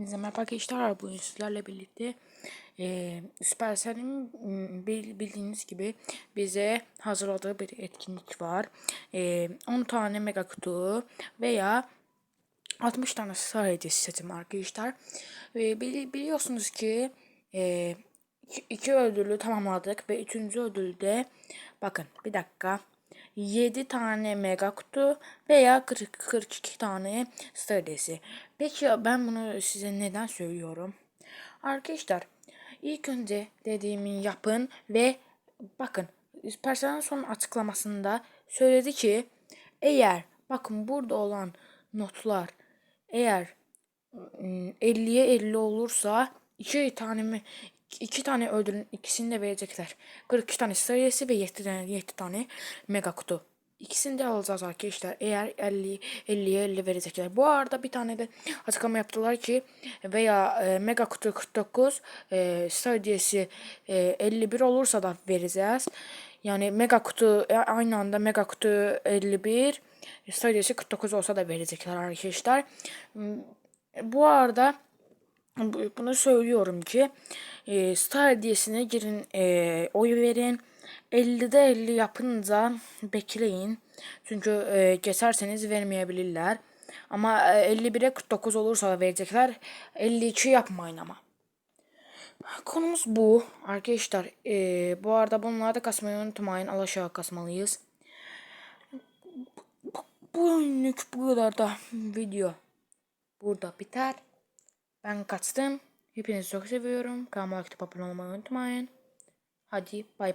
Hepinize merhaba arkadaşlar. Bugün sizlerle birlikte e, Supercell'in bildiğiniz gibi bize hazırladığı bir etkinlik var. E, 10 tane mega kutu veya 60 tane star hediyesi seçim arkadaşlar. Ve bili- biliyorsunuz ki e, iki, iki ödülü tamamladık ve üçüncü ödülde bakın bir dakika 7 tane mega kutu veya 40, 42 tane star hediyesi. Peki ben bunu size neden söylüyorum? Arkadaşlar ilk önce dediğimi yapın ve bakın personel son açıklamasında söyledi ki eğer bakın burada olan notlar eğer ım, 50'ye 50 olursa iki tane mi iki tane ödülün ikisini de verecekler. 42 tane sayısı ve 7 tane 7 tane mega kutu. İkisini de alacağız arkadaşlar. Eğer 50 50'ye 50 verecekler. Bu arada bir tane de açıklama yaptılar ki veya e, mega kutu 49 e, star hediyesi e, 51 olursa da vereceğiz. Yani mega kutu e, aynı anda mega kutu 51 star hediyesi 49 olsa da verecekler arkadaşlar. Hmm, Bu arada bunu söylüyorum ki e, Star hediyesine girin e, oy verin. 50'de 50 yapınca bekleyin. Çünkü e, geçerseniz vermeyebilirler. Ama e, 51'e 49 olursa verecekler. 52 yapmayın ama. Konumuz bu. Arkadaşlar e, bu arada bunları da kasmayı unutmayın. Alaşağı kasmalıyız. Bu, bu günlük bu kadar da video burada biter ben kaçtım. Hepinizi çok seviyorum. Kanalıma aktif abone olmayı unutmayın. Hadi bay bay.